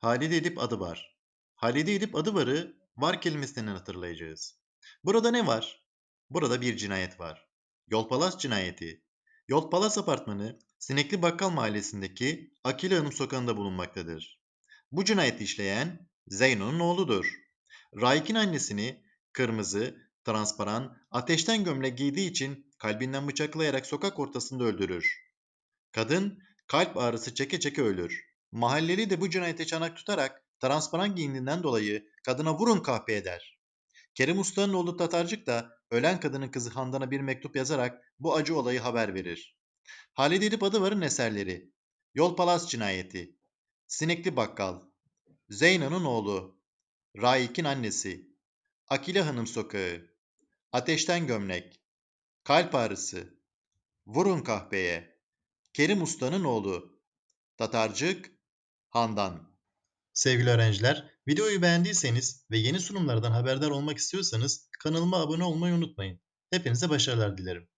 Halide Edip adı var. Halide Edip adı varı var kelimesinden hatırlayacağız. Burada ne var? Burada bir cinayet var. Yolpalas cinayeti. Yolpalas apartmanı Sinekli Bakkal mahallesindeki Akile Hanım sokağında bulunmaktadır. Bu cinayeti işleyen Zeyno'nun oğludur. Raik'in annesini kırmızı, transparan, ateşten gömlek giydiği için kalbinden bıçaklayarak sokak ortasında öldürür. Kadın kalp ağrısı çeke çeke ölür. Mahalleli de bu cinayete çanak tutarak transparan giyindiğinden dolayı kadına vurun kahpe eder. Kerim Usta'nın oğlu Tatarcık da ölen kadının kızı Handan'a bir mektup yazarak bu acı olayı haber verir. Halide Edip Adıvar'ın eserleri Yol Palas Cinayeti Sinekli Bakkal Zeyno'nun oğlu Raik'in annesi Akile Hanım Sokağı Ateşten Gömlek Kalp Ağrısı Vurun Kahpeye Kerim Usta'nın oğlu Tatarcık Handan Sevgili öğrenciler, videoyu beğendiyseniz ve yeni sunumlardan haberdar olmak istiyorsanız kanalıma abone olmayı unutmayın. Hepinize başarılar dilerim.